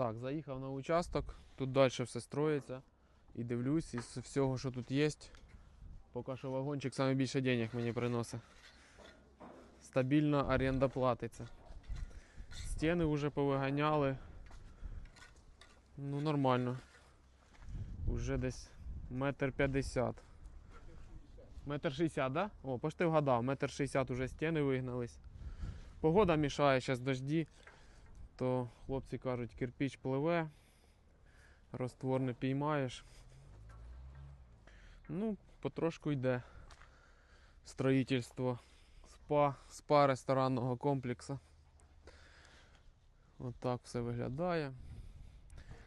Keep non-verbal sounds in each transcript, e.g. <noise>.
Так, заїхав на участок, тут далі все строїться. І дивлюсь, із всього, що тут є. Поки що вагончик саме більше денег мені приносить. Стабільна оренда платиться. Стіни вже повиганяли. Ну, нормально. Уже десь метр п'ятдесят. Метр шістдесят, да? О, почти вгадав. Метр шістдесят уже стіни вигнались. Погода мішає, зараз дожді. То хлопці кажуть, кирпіч пливе, розтвор не піймаєш. Ну, потрошку йде строїтельство спа, спа ресторанного комплексу. Отак все виглядає.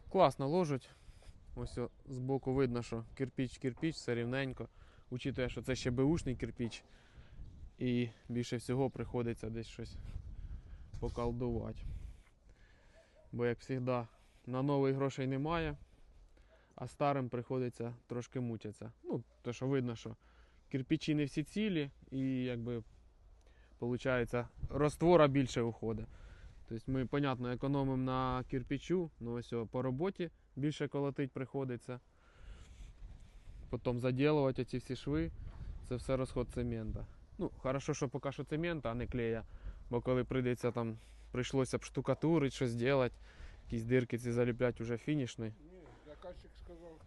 Класно ложуть. Ось о, збоку видно, що кирпіч-кирпіч, все рівненько. Учитує, що це ще беушний кирпіч. І більше всього приходиться десь щось поколдувати. Бо, як завжди, на новий грошей немає, а старим приходиться трошки мучитися. Ну, то що видно, що кирпичі не всі цілі, і якби виходить, роствора більше уходить. Тобто ми, понятно, економимо на кирпичу, ну ось по роботі більше колотить приходиться. Потім заділувати ці всі шви, це все розход цемента. Ну, хорошо, що поки що цемента, а не клея. Бо коли прийдеться там, прийшлося б штукатурити, щось зробити, якісь дирки ці заліпляти вже фінішний. Ні, заказчик сказав,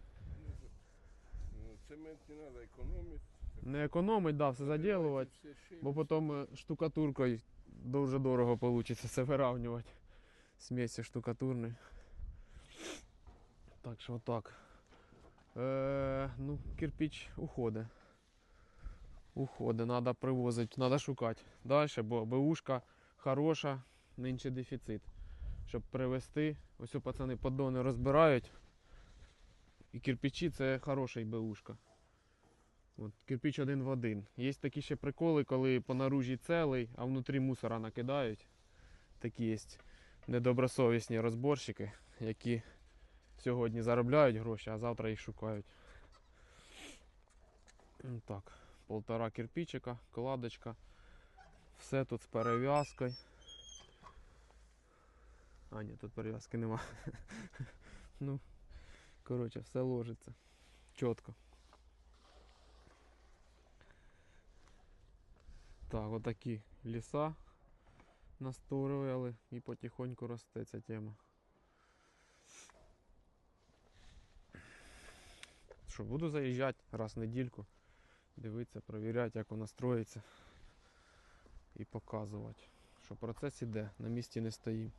ну, цемент не треба економити. Не економить, да, все заділувати, бо потім е, штукатуркою дуже дорого вийде це виравнювати. Смесі штукатурної. Так що отак. Е, ну, кирпич уходить. Уходить, треба привозити, треба шукати далі, бо БУшка хороша, нинче дефіцит. Щоб привезти, ось у пацани поддони розбирають. І кирпичі це хороший БУшка. От, кирпич один в один. Є такі ще приколи, коли по наружі целий, а внутрі мусора накидають. Такі є недобросовісні розборщики, які сьогодні заробляють гроші, а завтра їх шукають. Так, полтора кирпичика, кладочка. Все тут з перев'язкою. А, ні, тут перев'язки нема. <laughs> ну, коротше, все ложиться. Чітко. Так, отакі ліса настроювали і потихоньку росте ця тема. Що, буду заїжджати раз в недільку, дивитися, перевіряти, як вона строїться і показувати, що процес іде, на місці не стоїм.